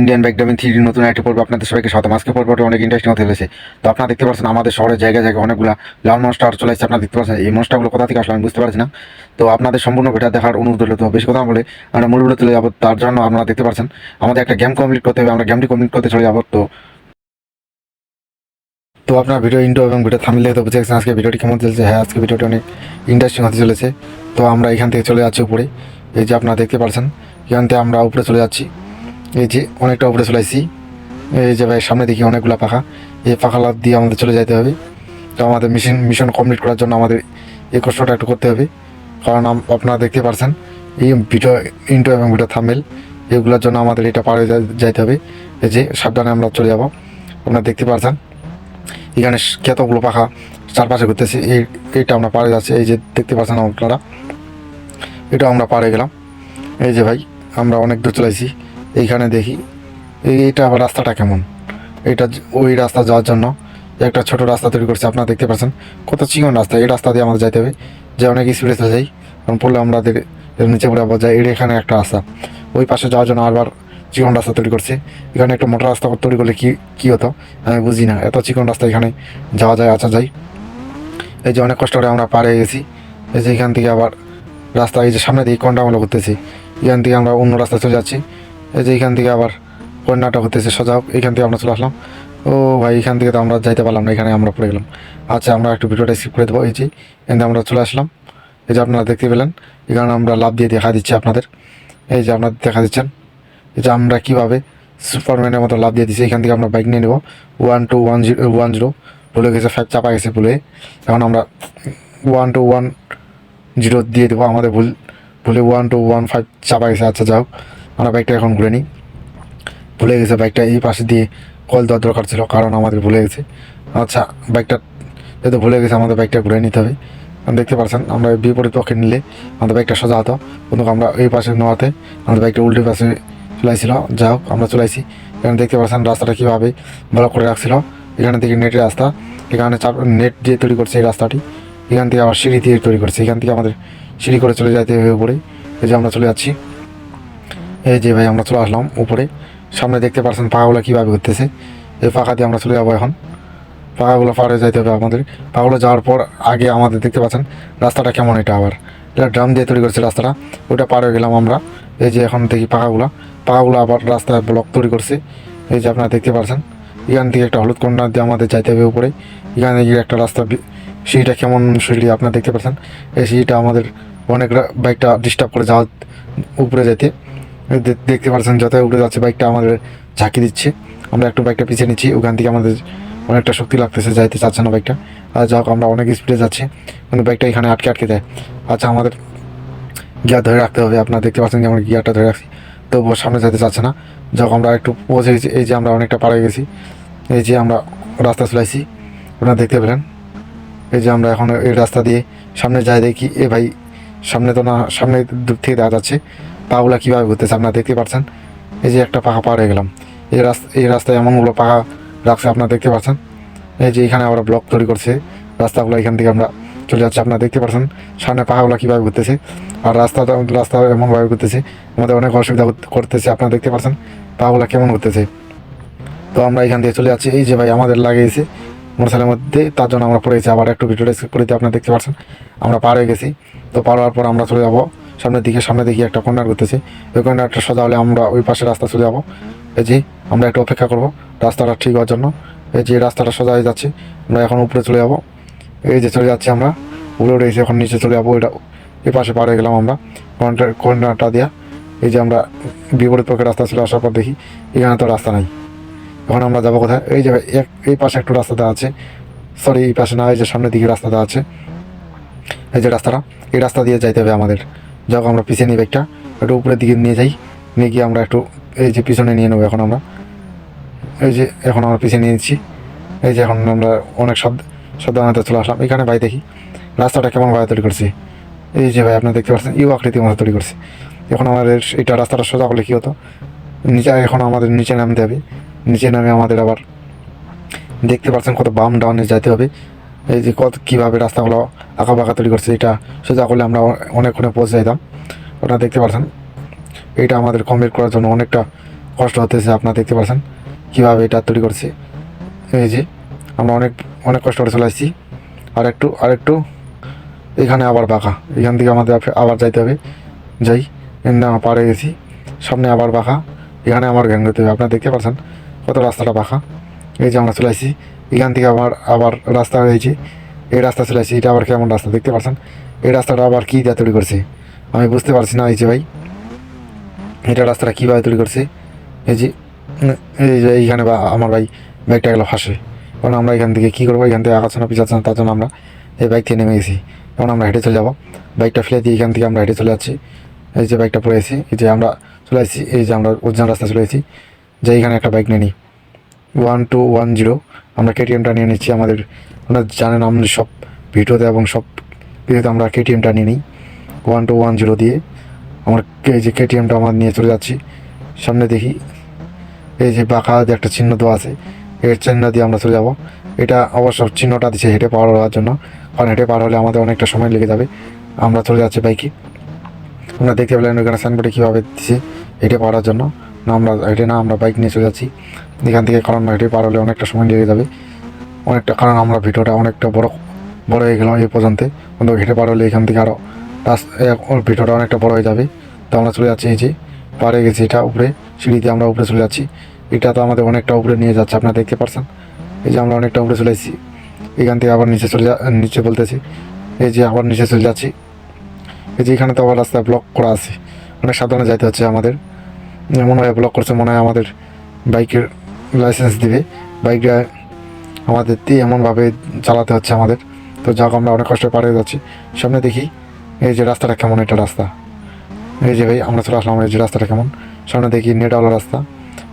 Indian ব্যাকডামিন three নতুন একটি পর্ব আপনাদের সবাইকে শত মাসকে পর্বটা অনেক ইন্টারেস্টিং হতে চলেছে। তো আপনারা দেখতে পাচ্ছেন আমাদের শহরের জায়গায় জায়গায় অনেকগুলা লাল মনস্টার চলে আসছে আপনারা দেখতে পাচ্ছেন এই মনস্টারগুলো কোথা থেকে আসলে আমি বুঝতে পারছি না। তো আপনাদের সম্পূর্ণ ভিডিও দেখার অনুরোধ হলো তো বেশি কথা বলে আমরা মূল চলে যাব। তার জন্য আপনারা দেখতে পাচ্ছেন, আমাদের একটা গেম কমপ্লিট করতে হবে। আমরা গেমটি কমপ্লিট করতে চলে যাব। তো তো আপনার ভিডিও ইন্টো এবং ভিডিও থামিলে তো বুঝে গেছেন আজকে ভিডিওটি কেমন চলছে। হ্যাঁ আজকে ভিডিওটি অনেক ইন্টারেস্টিং হতে চলেছে। তো আমরা এখান থেকে চলে যাচ্ছি উপরে। এই যে আপনারা দেখতে পাচ্ছেন এখান থেকে আমরা উপরে চলে যাচ্ছি। এই যে অনেকটা উপরে চলে আসছি। এই যে ভাই, সামনে দেখি অনেকগুলো পাখা। এই পাখা লাভ দিয়ে আমাদের চলে যেতে হবে। তো আমাদের মিশন মিশন কমপ্লিট করার জন্য আমাদের এই কষ্টটা একটু করতে হবে। কারণ আপনারা দেখতে পারছেন, এই ভিডিও ইন্টো এবং ভিডিও থামেল এগুলোর জন্য আমাদের এটা পারে যাইতে হবে। এই যে সাবধানে আমরা চলে যাব। আপনারা দেখতে পারছেন, এখানে কতগুলো পাখা চারপাশে ঘুরতেছে। এই, এইটা আমরা পাড়ে যাচ্ছি। এই যে দেখতে পাচ্ছেন আপনারা এটা আমরা পাড়ে গেলাম। এই যে ভাই, আমরা অনেক দূর চলেছি এইখানে দেখি, এই- এইটা আবার রাস্তাটা কেমন? এটা ওই রাস্তা যাওয়ার জন্য একটা ছোট রাস্তা তৈরি করছে, আপনারা দেখতে পাচ্ছেন। কত চিকন রাস্তা, এই রাস্তা দিয়ে আমাদের যাইতে হবে। যে অনেক স্পিডে চলে যাই, কারণ পড়লে আমরা নিচে পড়ে আবার যাই এখানে একটা রাস্তা। ওই পাশে যাওয়ার জন্য আবার চিকন রাস্তা তৈরি করছে। এখানে একটা মোটর রাস্তা তৈরি করলে কী কী হতো? আমি বুঝি না, এত চিকন রাস্তা এখানে যাওয়া যায়, আসা যায়। এই যে অনেক কষ্ট করে আমরা পার গেছি। এই যে এখান থেকে আবার রাস্তা, এই যে সামনে দিকে কন্ডা আমরা করতেছি। এখান থেকে আমরা অন্য রাস্তায় চলে যাচ্ছি। এই যে এখান থেকে আবার কন্যাটা হতেছে সোজা হোক, এখান থেকে আমরা চলে আসলাম। ও ভাই, এখান থেকে তো আমরা যাইতে পারলাম না, এখানে আমরা পড়ে গেলাম। আচ্ছা আমরা একটু ভিডিওটা স্কিপ করে দেবো, এই যে এখান আমরা চলে আসলাম। এই যে আপনারা দেখতে পেলেন এখানে আমরা লাভ দিয়ে দেখা দিচ্ছি আপনাদের। এই যে আপনারা দেখা দিচ্ছেন, এই যে আমরা কীভাবে সুপারম্যানের মতো লাভ দিয়ে দিচ্ছি, এখান থেকে আমরা বাইক নিয়ে নেব। One two one zero one zero ভুলে গেছে ফাইভ চাপা গেছে ভুলে। এখন আমরা ওয়ান টু ওয়ান জিরো দিয়ে দেবো, আমাদের ভুল, ভুলে ওয়ান টু ওয়ান ফাইভ চাপা গেছে। আচ্ছা যাও আমরা বাইকটা এখন ঘুরে নিই। ভুলে গেছে বাইকটা এই পাশে দিয়ে কল দেওয়ার দরকার ছিল, কারণ আমাদের ভুলে গেছে। আচ্ছা বাইকটা যেহেতু ভুলে গেছে, আমাদের বাইকটা ঘুরে নিতে হবে। দেখতে পাচ্ছেন, আমরা বিপরীত পক্ষে নিলে আমাদের বাইকটা সোজা হতো। কিন্তু আমরা এই পাশে নেওয়াতে আমাদের বাইকটা উল্টো পাশে চলাইছিল। যা হোক, আমরা চলাইছি। এখানে দেখতে পাচ্ছেন, রাস্তাটা কীভাবে ব্লক করে রাখছিল। এখানে থেকে নেটের রাস্তা, এখানে চাপ নেট দিয়ে তৈরি করছে এই রাস্তাটি। এখান থেকে আবার সিঁড়ি দিয়ে তৈরি করছে। এখান থেকে আমাদের সিঁড়ি করে চলে যাইতে হবে উপরে। এই যে আমরা চলে যাচ্ছি। এই যে ভাই, আমরা চলে আসলাম উপরে। সামনে দেখতে পাচ্ছেন পাখাগুলো কীভাবে ঘুরতেছে। এই পাখা দিয়ে আমরা চলে যাব এখন। পাখাগুলো পাড়ে যাইতে হবে আমাদের। পাখাগুলো যাওয়ার পর আগে আমাদের দেখতে পাচ্ছেন রাস্তাটা কেমন এটা আবার। এটা ড্রাম দিয়ে তৈরি করছে রাস্তাটা। ওটা পার হয়ে গেলাম আমরা। এই যে এখন দেখি পাখাগুলো পাখাগুলো আবার রাস্তায় ব্লক তৈরি করছে। এই যে আপনারা দেখতে পাচ্ছেন এখান থেকে একটা হলুদ কন্যা দিয়ে আমাদের যাইতে হবে উপরে। এখানে গিয়ে একটা রাস্তা সিঁড়িটা কেমন সিঁড়ি আপনারা দেখতে পাচ্ছেন এই সিঁড়িটা আমাদের অনেকরা বাইকটা ডিস্টার্ব করে যাওয়া উপরে যেতে দেখতে পাচ্ছেন যত উঠে যাচ্ছে বাইকটা আমাদের ঝাঁকি দিচ্ছে। আমরা একটু বাইকটা পিছিয়ে নিচ্ছি, ওখান থেকে আমাদের অনেকটা শক্তি লাগতেছে, যাইতে চাচ্ছে না বাইকটা আর যাক, আমরা অনেক স্পিডে যাচ্ছি, কিন্তু বাইকটা এখানে আটকে আটকে দেয় আচ্ছা আমাদের গিয়ার ধরে রাখতে হবে, আপনারা দেখতে পাচ্ছেন যে আমরা গিয়ারটা ধরে রাখছি। তবুও সামনে যেতে চাচ্ছে না। যখন আমরা একটু পৌঁছে গেছি এই যে আমরা অনেকটা পাড়ে গেছি। এই যে আমরা রাস্তা চলাইছি, আপনারা দেখতে পেলেন। এই যে আমরা এখন এই রাস্তা দিয়ে সামনে যাই দেখি, এ ভাই, সামনে তো না, সামনে দূর থেকে দেখা যাচ্ছে। পাগুলা কীভাবে ঘুরতেছে আপনারা দেখতে পাচ্ছেন? এই যে একটা পাখা পার হয়ে গেলাম। এই রাস্তা এই রাস্তায় এমনগুলো পাখা রাখছে, আপনারা দেখতে পাচ্ছেন? এই যে এখানে আমরা ব্লক তৈরি করছে, রাস্তাগুলো এখান থেকে আমরা চলে যাচ্ছি, আপনারা দেখতে পাচ্ছেন? সামনে পাখাগুলো কীভাবে ঘুরতেছে, আর রাস্তাটা রাস্তা এমনভাবে ঘুরতেছে, আমাদের অনেক অসুবিধা করতেছে, আপনারা দেখতে পাচ্ছেন? পাখাগুলো কেমন ঘুরতেছে। তো আমরা এখান থেকে চলে যাচ্ছি। এই যে ভাই আমাদের লাগিয়েছে, মোটরসাইকেলের মধ্যে, তার জন্য আমরা পড়েছি। আবার একটু স্কিপ করে দিয়ে আপনারা দেখতে পাচ্ছেন, আমরা পার হয়ে গেছি। তো পার হওয়ার পর আমরা চলে যাব সামনের দিকে সামনে দেখি একটা কর্নার করতেছে ওই কর্নারটা সোজা হলে আমরা ওই পাশে রাস্তা চলে যাব। এই যে, আমরা একটু অপেক্ষা করব। রাস্তাটা ঠিক হওয়ার জন্য। এই যে, রাস্তাটা সোজা হয়ে যাচ্ছে। আমরা এখন উপরে চলে যাব। এই যে, চলে যাচ্ছি আমরা। উপরে উঠে এখন নিচে চলে যাব। এটা এই পাশে পার হয়ে গেলাম আমরা। কর্নার কর্নারটা দিয়া। এই যে, আমরা বিপরীত পক্ষে রাস্তা চলে আসার পর দেখি, এখানে তো রাস্তা নাই। এখন আমরা যাব কোথায়? এই যে, এক, এই পাশে একটু রাস্তা দেওয়া আছে। সরি এই পাশে না, এই যে, সামনের দিকে রাস্তা দেওয়া আছে। এই যে, রাস্তাটা। এই রাস্তা দিয়ে যাইতে হবে আমাদের। যখন আমরা পিছিয়ে নিই বাইকটা একটু উপরের দিকে নিয়ে যাই। নিয়ে গিয়ে আমরা একটু এই যে পিছনে নিয়ে নেব এখন আমরা। এই যে এখন আমরা পিছিয়ে নিয়ে নিচ্ছি। এই যে এখন আমরা অনেক শব্দ সাবধানতা চলে আসলাম। এখানে ভাই দেখি, রাস্তাটা কেমন ভাবে তৈরি করছে? এই যে ভাই, আপনারা দেখতে পাচ্ছেন ইউ আকৃতির মতো তৈরি করছে। এখন আমাদের এটা রাস্তাটা সোজা করলে কী হতো? নিচে এখন আমাদের নিচে নামতে হবে। নিচে নামে আমাদের আবার দেখতে পাচ্ছেন কত বাম ডাউনে যেতে হবে। এই যে কত কীভাবে রাস্তাগুলো আঁকা বাঁকা তৈরি করছে এটা, সোজা করলে আমরা অনেকক্ষণে পৌঁছে যেতাম আপনারা দেখতে পাচ্ছেন এটা আমাদের কমপ্লিট করার জন্য অনেকটা কষ্ট হতেছে, আপনারা দেখতে পাচ্ছেন কীভাবে এটা তৈরি করছে। এই যে আমরা অনেক অনেক কষ্ট করে চলে আসছি। আর একটু আর একটু এখানে আবার বাঁকা, এখান থেকে আমাদের আবার যাইতে হবে। যাই পাড়ে গেছি, সামনে আবার বাঁকা, এখানে আমার গ্যাং যেতে হবে। আপনারা দেখতে পাচ্ছেন কত রাস্তাটা বাঁকা। এই যে আমরা চলে আসছি এখান থেকে আবার আবার রাস্তা হয়েছে। এই রাস্তা চলে আসছি এটা আবার কেমন রাস্তা দেখতে পাচ্ছেন এই রাস্তাটা আবার কী দিয়ে তৈরি করছে? আমি বুঝতে পারছি না, এই যে ভাই। এটা রাস্তাটা কীভাবে তৈরি করছে? এই যে এই যে এইখানে বা, আমার ভাই বাইকটা গেলো ফাঁসে। কারণ আমরা এখান থেকে কী করব? এখান থেকে আগাচ্ছে না না, তার জন্য আমরা এই বাইক থেকে নেমে গেছি। এখন আমরা হেঁটে চলে যাব। বাইকটা ফেলে দিয়ে এখান থেকে আমরা হেঁটে চলে যাচ্ছি। এই যে বাইকটা পড়ে এসেছি এই যে আমরা চলে আসছি, এই যে আমরা অরিজিনাল রাস্তা চলে এসেছি। যে এইখানে একটা বাইক নিয়ে নিই। ওয়ান টু ওয়ান জিরো আমরা কেটিএমটা নিয়ে নিচ্ছি, আমাদের আপনারা জানেন আমাদের সব ভিডিওতে এবং সব ভিডিওতে আমরা কেটিএমটা নিয়ে নিই। ওয়ান টু ওয়ান জিরো দিয়ে আমরা এই যে কেটিএমটা আমার নিয়ে চলে যাচ্ছি। সামনে দেখি, এই যে বাঁকা একটা চিহ্ন দেওয়া আছে, এর চিহ্ন দিয়ে আমরা চলে যাব। এটা অবশ্য চিহ্নটা দিচ্ছে হেঁটে পার হওয়ার জন্য, কারণ হেঁটে পার হলে আমাদের অনেকটা সময় লেগে যাবে। আমরা চলে যাচ্ছি বাইকে আমরা দেখতে পেলেন ওখানে সাইনবোর্ডে কীভাবে দিচ্ছে হেঁটে পারার জন্য। না আমরা, হেঁটে না আমরা বাইক নিয়ে চলে যাচ্ছি। এখান থেকে কারণ হেঁটে পার হলে অনেকটা সময় লেগে যাবে। অনেকটা কারণ আমরা ভিডিওটা অনেকটা বড় বড় হয়ে গেলাম এই পর্যন্ত। কিন্তু হেঁটে পার হলে এখান থেকে আরও ভিডিওটা অনেকটা বড় হয়ে যাবে। তো আমরা চলে যাচ্ছি এই পারে গেছি এটা উপরে, সিঁড়িতে আমরা উপরে চলে যাচ্ছি। এটা তো আমাদের অনেকটা উপরে নিয়ে যাচ্ছে, আপনারা দেখতে পারছেন। এই যে আমরা অনেকটা উপরে চলে এসেছি। এখান থেকে আবার নিচে চলে যা, নিচে বলতেছি। এই যে আবার নিচে চলে যাচ্ছি। এই যে এখানে তো আবার রাস্তা ব্লক করা আছে। অনেক সাবধানে যাইতে হচ্ছে আমাদের। মনে হয় ব্লক করছে মনে হয় আমাদের বাইকের লাইসেন্স দিবে। বাইকটা আমাদের দিয়ে এমনভাবে চালাতে হচ্ছে আমাদের। তো যাক, আমরা অনেক কষ্ট পাড়ে যাচ্ছি। সামনে দেখি, এই যে রাস্তাটা কেমন, এটা রাস্তা। এই যে ভাই, আমরা চলে আসলাম, এই যে রাস্তাটা কেমন। সামনে দেখি, নেটওয়ালা রাস্তা।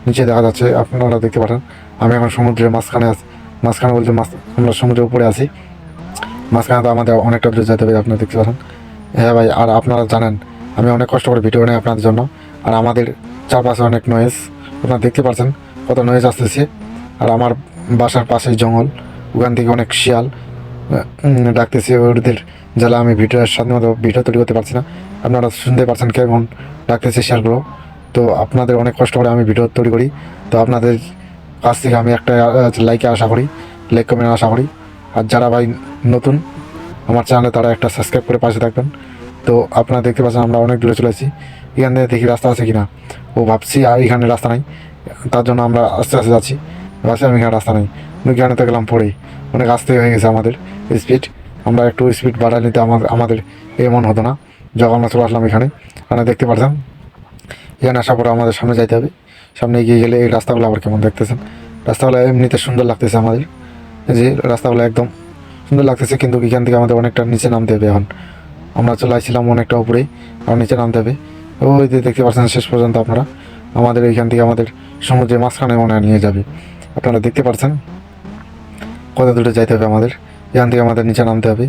নিচে দেখা যাচ্ছে, আপনারা দেখতে পারেন। আমি এখন সমুদ্রের মাঝখানে আছি। মাঝখানে বলতে মাছ আমরা সমুদ্রের উপরে আছি। মাঝখানে তো আমাদের অনেকটা দূরে যেতে হবে, আপনারা দেখতে পারেন। হ্যাঁ ভাই, আর আপনারা জানেন, আমি অনেক কষ্ট করে ভিডিও নেই আপনাদের জন্য। আর আমাদের চারপাশে অনেক নয়েজ আপনারা দেখতে পাচ্ছেন কত নয়েজ আসতেছে। আর আমার বাসার পাশেই জঙ্গল, ওখান থেকে অনেক শিয়াল ডাকতেছে, ওদের জ্বালা, আমি ভিডিও সাথে মতো ভিডিও তৈরি করতে পারছি না। আপনারা শুনতে পারছেন কেমন ডাকতেছে শিয়ালগুলো। তো আপনাদের অনেক কষ্ট করে আমি ভিডিও তৈরি করি। তো আপনাদের কাছ থেকে আমি একটা লাইকে আশা করি লাইক কমেন্ট আশা করি। আর যারা ভাই নতুন, আমার চ্যানেলে তারা একটা সাবস্ক্রাইব করে পাশে থাকবেন। তো আপনারা দেখতে পাচ্ছেন আমরা অনেক দূরে চলে এখান থেকে দেখি রাস্তা আছে কিনা। ও ভাবছি আর এখানে রাস্তা নাই। তার জন্য আমরা আস্তে আস্তে যাচ্ছি। ভাবছি আমি এখানে রাস্তা নেই। তো গেলাম পড়েই অনেক আস্তে হয়ে গেছে আমাদের স্পিড আমরা একটু স্পিড বাড়াই নিতে আমাদের আমাদের এমন হতো না। আমরা চলে আসলাম এখানে। আপনারা দেখতে পারতাম এখানে আসার পরে আমাদের সামনে যাইতে হবে। সামনে এগিয়ে গেলে এই রাস্তাগুলো আবার কেমন দেখতেছেন? রাস্তাগুলো এমনিতে সুন্দর লাগতেছে আমাদের। যে রাস্তাগুলো একদম সুন্দর লাগতেছে, কিন্তু এখান থেকে আমাদের অনেকটা নিচে নামতে হবে এখন। আমরা চলে আসছিলাম অনেকটা উপরেই, আর নিচে নামতে হবে। ওই দেখতে পাচ্ছেন শেষ পর্যন্ত আপনারা। আমাদের এইখান থেকে আমাদের সমুদ্রের মাঝখানে মনে নিয়ে যাবে। আপনারা দেখতে পাচ্ছেন কত দূরে যাইতে হবে আমাদের? এখান থেকে আমাদের নিচে নামতে হবে।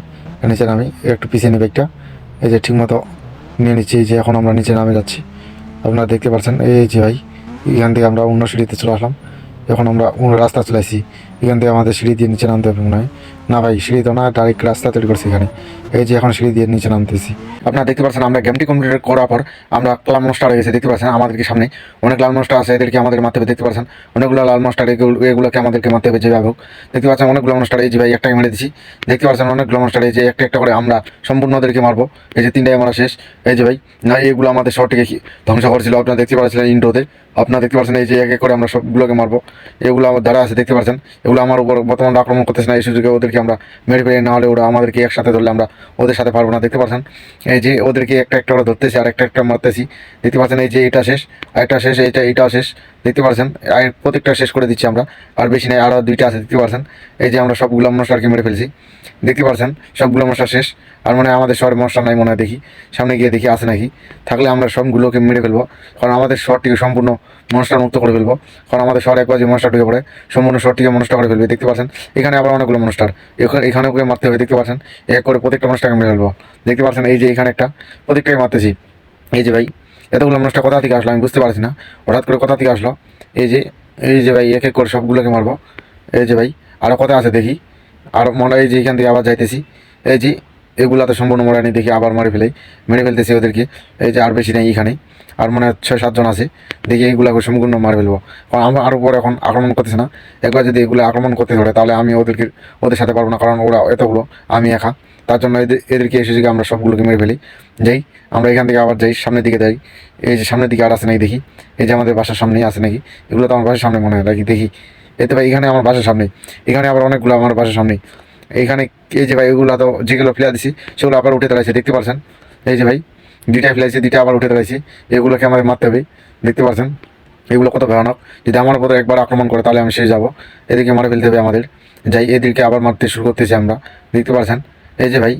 নিচে নামি, একটু পিছিয়ে নেবে একটা। এই যে ঠিকমতো নিয়ে নিচ্ছি যে এখন আমরা নিচে নামে যাচ্ছি। আপনারা দেখতে পাচ্ছেন এই যে ভাই, এখান থেকে আমরা অন্য সিঁড়িতে চলে আসলাম। এখন আমরা অন্য রাস্তা চলে আসি এখান থেকে আমাদের সিঁড়ি দিয়ে নিচে নামতে হবে মনে হয়। না ভাই, সিঁড়ি তো না ডাইরেক্ট রাস্তা তৈরি করছি এখানে। এই যে এখন সিঁড়ি দিয়ে নিচে নামতেছি। আপনারা দেখতে পাচ্ছেন আমরা গেমটি কমপ্লিট করার পর আমরা লাল মনস্টার হয়ে গেছে, দেখতে পাচ্ছেন আমাদেরকে সামনে। অনেক লাল মনস্টার আছে, এদেরকে আমাদের হবে, দেখতে পাচ্ছেন? অনেকগুলো লাল মনস্টার, এগুলো- এগুলোকে আমাদেরকে মারতে হবে হোক। দেখতে পাচ্ছেন অনেকগুলো মনস্টার, এই যে ভাই একটাই মেরে দিচ্ছি দেখতে পাচ্ছেন অনেকগুলো মনস্টার, এই যে একটা একটা করে আমরা সম্পূর্ণ ওদেরকে মারবো। এই যে তিনটাই আমরা শেষ। এই যে ভাই, না, এগুলো আমাদের শহরটিকে ধ্বংস করেছিল, আপনারা দেখতে পাচ্ছিলেন ইন্ডোতে। আপনারা দেখতে পাচ্ছেন এই যে এক এক করে আমরা সবগুলোকে মারবো। এগুলো আমার দ্বারা আছে, দেখতে পাচ্ছেন, এগুলো আমার উপর বর্তমানে আক্রমণ করতেছে না, এই সুযোগে ওদেরকে আমরা মেরে ফেলে না হলে ওরা আমাদেরকে একসাথে ধরলে আমরা ওদের সাথে পারব না, দেখতে পাচ্ছেন এই যে ওদেরকে একটা একটা ওরা ধরতেছি, আর একটা একটা মারতেছি, দেখতে পাচ্ছেন? এই যে এটা শেষ, আর একটা শেষ এইটা এইটাও শেষ, দেখতে পাচ্ছেন? আর প্রত্যেকটা শেষ করে দিচ্ছি আমরা, আর বেশি নেই আরও দুইটা আছে, দেখতে পাচ্ছেন? এই যে আমরা সবগুলো মশলাকে মেরে ফেলছি, দেখতে পাচ্ছেন? সবগুলো মশলা শেষ, আর মনে হয় আমাদের শহরে মশলা নাই, মনে হয় দেখি, সামনে গিয়ে দেখি আছে নাকি? থাকলে আমরা সবগুলোকে মেরে ফেলব, কারণ আমাদের শহরটিকে সম্পূর্ণ মনস্টার মুক্ত করে ফেলব। কারণ আমাদের শহরে একবার যে মনস্টার ঢুকে পড়ে, সম্পূর্ণ শহরটিকে মনস্টার করে ফেলবে, দেখতে পাচ্ছেন? এখানে আবার অনেকগুলো মনস্টার। এখানে ওকে মারতে হবে, দেখতে পাচ্ছেন? এক করে প্রত্যেকটা মনস্টারকে মেরে ফেলব। দেখতে পাচ্ছেন, এই যে এখানে একটা প্রত্যেকটাকে মারতেছি। এই যে ভাই, এতগুলো মনস্টার কোথা থেকে আসলো আমি বুঝতে পারছি না। হঠাৎ করে কোথা থেকে আসলো? এই যে এই যে ভাই, এক এক করে সবগুলোকে মারবো। এই যে ভাই আরও কথা আছে দেখি। আর মনে হয় যে এখান থেকে আবার যাইতেছি। এই যে এগুলাতে সম্পূর্ণ মরানি দেখি আবার মারে ফেলে মেরে ফেলতেছি ওদেরকে। এই যে আর বেশি নেই এখানে। আর মনে হয় ছয়, সাতজন আছে। দেখি এইগুলাকে সম্পূর্ণ মারে ফেলব। কারণ আমরা আরও পরে এখন আক্রমণ করতেছে না। একবার যদি এগুলো আক্রমণ করতে ধরে, তাহলে আমি ওদেরকে ওদের সাথে পারব না, কারণ ওরা এতগুলো, আমি একা। তার জন্য এদের এদেরকে এসেছি আমরা সবগুলোকে মেরে ফেলি, যাই। আমরা এখান থেকে আবার যাই, সামনের দিকে যাই। এই যে সামনের দিকে আর আছে নাকি দেখি। এই যে আমাদের বাসার সামনেই আছে নাকি? এগুলো তো আমার বাসার সামনে মনে হয়, নাকি? দেখি। এতে ভাই, এখানে আমার বাসার সামনে। এখানে আবার অনেকগুলো আমার বাসার সামনে। এইখানে এই যে ভাই এগুলো তো যেগুলো ফেলে দিছি, সেগুলো আবার উঠে দাঁড়াইছে দেখতে পাচ্ছেন এই যে ভাই, দুইটা ফেলাইছে, দুইটা আবার উঠে দাঁড়াইছে এগুলোকে আমাদের মারতে হবে, দেখতে পাচ্ছেন এগুলো কত ভয়ানক। যদি আমার উপরে একবার আক্রমণ করে, তাহলে আমি সে যাব। এদিকে মারে ফেলতে হবে আমাদের। যাই, এদিকে আবার মারতে শুরু করতেছি আমরা, দেখতে পাচ্ছেন এই যে ভাই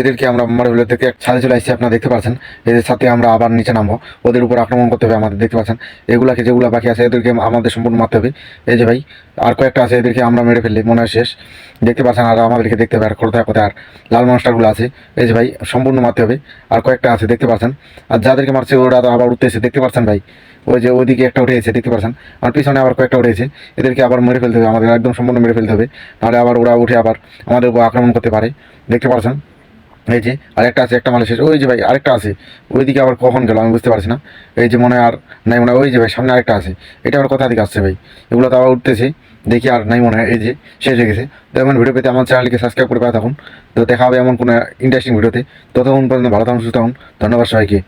এদেরকে আমরা মারে ফেলে থেকে ছাদে চলে আসছি, আপনারা দেখতে পাচ্ছেন। এদের সাথে আমরা আবার নিচে নামবো। ওদের উপর আক্রমণ করতে হবে আমাদের, দেখতে পাচ্ছেন? এগুলাকে যেগুলো বাকি আছে, এদেরকে আমাদের সম্পূর্ণ মারতে হবে। এই যে ভাই, আর কয়েকটা আছে, এদেরকে আমরা মেরে ফেললে, মনে হয় শেষ। দেখতে পাচ্ছেন, আর আমাদেরকে দেখতে হবে, আর কোথায় কোথায় আর লাল মাস্টারগুলো আছে। এই যে ভাই, সম্পূর্ণ মারতে হবে। আর কয়েকটা আছে, দেখতে পাচ্ছেন? আর যাদেরকে মারছে, ওরা তো আবার উঠতেছে, দেখতে পাচ্ছেন ভাই? ওই যে ওইদিকে একটা উঠে গেছে, দেখতে পাচ্ছেন? আর পিছনে আবার কয়েকটা উঠেছে এদেরকে আবার মেরে ফেলতে হবে, আমাদের একদম সম্পূর্ণ মেরে ফেলতে হবে। নাহলে আবার ওরা উঠে আবার আমাদের উপর আক্রমণ করতে পারে। দেখতে পাচ্ছেন? এই যে, আরেকটা আছে, একটা মালে শেষ ওই যে ভাই, আরেকটা আছে। ওইদিকে আবার কখন গেল আমি বুঝতে পারছি না। এই যে মনে আর নাই মনে, ওই যে ভাই, সামনে আরেকটা আছে। এটা আবার কোথা থেকে আসছে ভাই? এগুলো তো আবার উঠতেছে। দেখি আর নাই মনে হয় এই যে, শেষ হয়ে গেছে। তো এমন ভিডিও পেতে আমার চ্যানেলকে সাবস্ক্রাইব করে পাওয়া থাকুন। তো দেখা হবে এমন কোনো ইন্টারেস্টিং ভিডিওতে ততক্ষণ পর্যন্ত ভালো থাকুন, সুস্থ থাকুন। ধন্যবাদ সবাইকে।